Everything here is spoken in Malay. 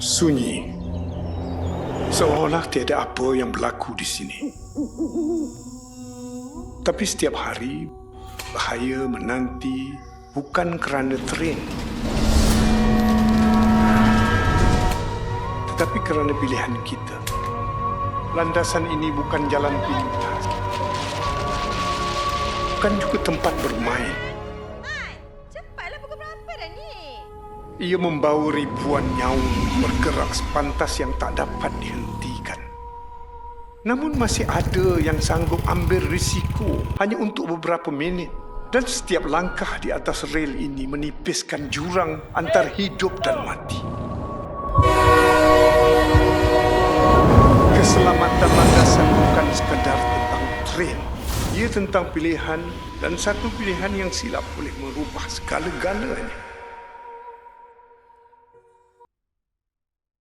Sunyi. Seolah tiada apa yang berlaku di sini. Tapi setiap hari, bahaya menanti bukan kerana tren. Tetapi kerana pilihan kita. Landasan ini bukan jalan pintas. Bukan juga tempat bermain. Ia membawa ribuan nyawa bergerak sepantas yang tak dapat dihentikan. Namun masih ada yang sanggup ambil risiko hanya untuk beberapa minit. Dan setiap langkah di atas rel ini menipiskan jurang antar hidup dan mati. Keselamatan landasan bukan sekadar tentang tren. Ia tentang pilihan dan satu pilihan yang silap boleh merubah segala-galanya.